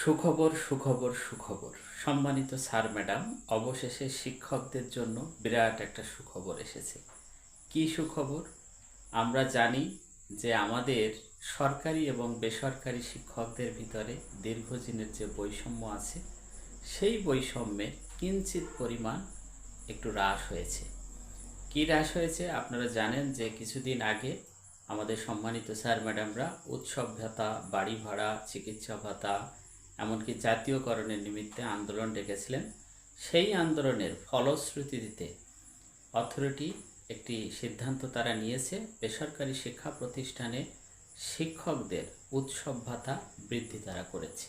সুখবর সুখবর সুখবর। সম্মানিত স্যার, ম্যাডাম, অবশেষে শিক্ষকদের জন্য বিরাট একটা সুখবর এসেছে। কি সুখবর? আমরা জানি যে আমাদের সরকারি এবং বেসরকারি শিক্ষকদের ভিতরে দীর্ঘদিনের যে বৈষম্য আছে, সেই বৈষম্যে কিঞ্চিত পরিমাণ একটু হ্রাস হয়েছে। কী হ্রাস হয়েছে? আপনারা জানেন যে কিছুদিন আগে আমাদের সম্মানিত স্যার, ম্যাডামরা উৎসব ভাতা, বাড়ি ভাড়া, চিকিৎসা ভাতা এমনকি জাতীয়করণের নিমিত্তে আন্দোলন ডেকেছিলেন। সেই আন্দোলনের ফলশ্রুতিতে অথরিটি একটি সিদ্ধান্ত তারা নিয়েছে, বেসরকারি শিক্ষা প্রতিষ্ঠানে শিক্ষকদের উৎসব ভাতা বৃদ্ধি তারা করেছে।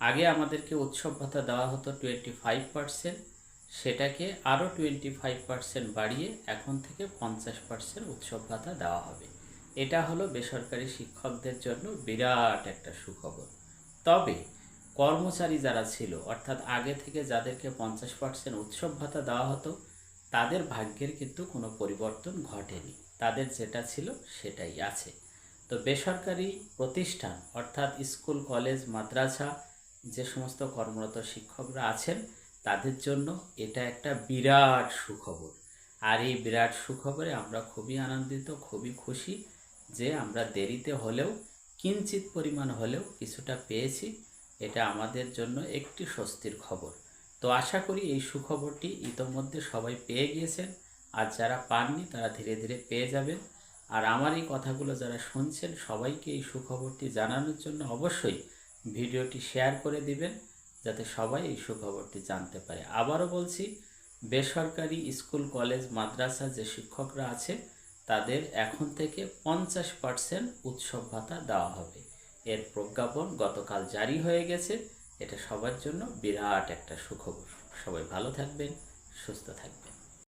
আগে আমাদেরকে উৎসব ভাতা দেওয়া হতো টোয়েন্টি ফাইভ পার্সেন্ট, সেটাকে আরও টোয়েন্টি ফাইভ পার্সেন্ট বাড়িয়ে এখন থেকে পঞ্চাশ পার্সেন্ট উৎসব ভাতা দেওয়া হবে। এটা হলো বেসরকারি শিক্ষকদের জন্য বিরাট একটা সুখবর। তবে কর্মচারী যারা ছিল, অর্থাৎ আগে থেকে যাদেরকে পঞ্চাশ পার্সেন্ট উৎসব ভাতা দেওয়া হতো, তাদের ভাগ্যের কিন্তু কোনো পরিবর্তন ঘটেনি। তাদের যেটা ছিল সেটাই আছে। তো বেসরকারি প্রতিষ্ঠান, অর্থাৎ স্কুল, কলেজ, মাদ্রাসা, যে সমস্ত কর্মরত শিক্ষকরা আছেন, তাদের জন্য এটা একটা বিরাট সুখবর। আর এই বিরাট সুখবরে আমরা খুবই আনন্দিত, খুবই খুশি যে আমরা দেরিতে হলেও, কিঞ্চিত পরিমাণ হলেও কিছুটা পেয়েছি। এটা আমাদের জন্য একটি স্বস্তির খবর। তো আশা করি এই সুখবরটি ইতোমধ্যে সবাই পেয়ে গিয়েছেন। আর যারা পাননি, তারা ধীরে ধীরে পেয়ে যাবেন। আর আমার এই কথাগুলো যারা শুনছেন, সবাইকে এই সুখবরটি জানানোর জন্য অবশ্যই ভিডিওটি শেয়ার করে দিবেন, যাতে সবাই এই সুখবরটি জানতে পারে। আবারও বলছি, বেসরকারি স্কুল, কলেজ, মাদ্রাসা যে শিক্ষকরা আছে, তাদের এখন থেকে পঞ্চাশ পার্সেন্ট উৎসব ভাতা দেওয়া হবে। এর প্রজ্ঞাপন গতকাল জারি হয়ে গেছে। এটা সবার জন্য বিরাট একটা সুখবর। সবাই ভালো থাকবেন, সুস্থ থাকবেন।